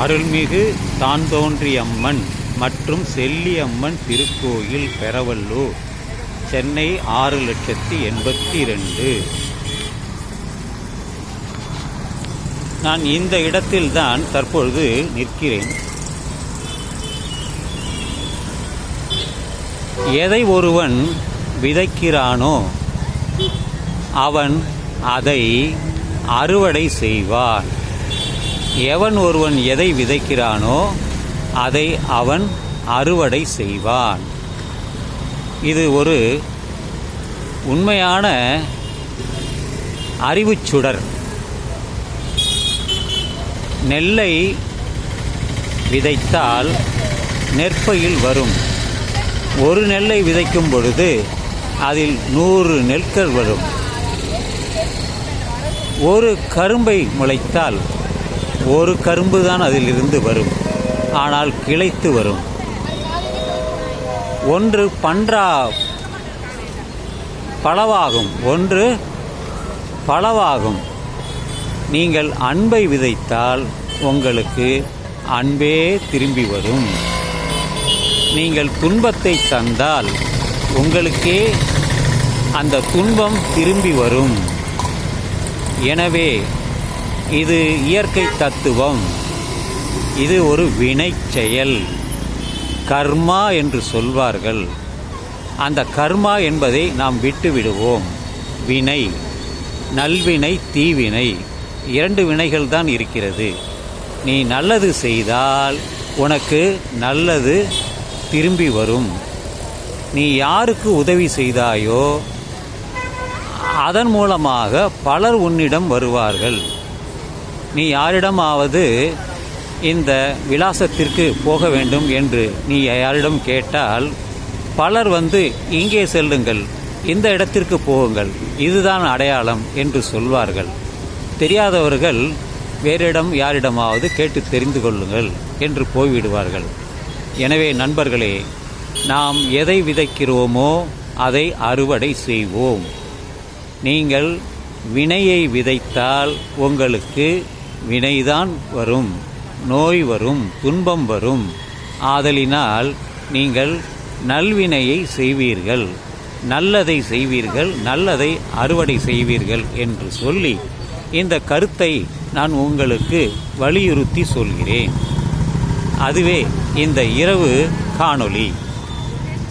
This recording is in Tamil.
அருள்மிகு தான்தோன்றியம்மன் மற்றும் செல்லியம்மன் திருக்கோயில் பெரவல்லூர் சென்னை ஆறு லட்சத்தி எண்பத்தி ரெண்டு. நான் இந்த இடத்தில்தான் தற்பொழுது நிற்கிறேன். எதை ஒருவன் விதைக்கிறானோ அவன் அதை அறுவடை செய்வான். எவன் ஒருவன் எதை விதைக்கிறானோ அதை அவன் அறுவடை செய்வான். இது ஒரு உண்மையான அறிவுச் சுடர். நெல்லை விதைத்தால் நெற்பயில் வரும். ஒரு நெல்லை விதைக்கும் பொழுது அதில் நூறு நெற்கள் வரும். ஒரு கரும்பை முளைத்தால் ஒரு கரும்பு தான் அதிலிருந்து வரும். ஆனால் கிளைத்து வரும். ஒன்று பன்றா பலவாகும் ஒன்று பலவாகும் நீங்கள் அன்பை விதைத்தால் உங்களுக்கு அன்பே திரும்பி வரும். நீங்கள் துன்பத்தை தந்தால் உங்களுக்கே அந்த துன்பம் திரும்பி வரும். எனவே இது இயற்கை தத்துவம். இது ஒரு வினை செயல். கர்மா என்று சொல்வார்கள். அந்த கர்மா என்பதை நாம் விட்டு விடுவோம் வினை. நல்வினை தீவினை. இரண்டு வினைகள் தான் இருக்கிறது. நீ நல்லது செய்தால் உனக்கு நல்லது திரும்பி வரும். நீ யாருக்கு உதவி செய்தாயோ அதன் மூலமாக பலர் உன்னிடம் வருவார்கள். நீ யாரிடமாவது இந்த விலாசத்திற்கு போக வேண்டும் என்று நீ யாரிடம் கேட்டால் பலர் வந்து இங்கே செல்லுங்கள் இந்த இடத்திற்கு போகுங்கள் இதுதான் அடையாளம் என்று சொல்வார்கள். தெரியாதவர்கள் வேறிடம் யாரிடமாவது கேட்டு தெரிந்து கொள்ளுங்கள் என்று போய்விடுவார்கள். எனவே நண்பர்களே நாம் எதை விதைக்கிறோமோ அதை அறுவடை செய்வோம். நீங்கள் வினையை விதைத்தால் உங்களுக்கு வினைதான் வரும் நோய் வரும் துன்பம் வரும். ஆதலினால் நீங்கள் நல்வினையை செய்வீர்கள். நல்லதை செய்வீர்கள் நல்லதை அறுவடை செய்வீர்கள் என்று சொல்லி இந்த கருத்தை நான் உங்களுக்கு வலியுறுத்தி சொல்கிறேன். அதுவே இந்த இரவு காணொளி.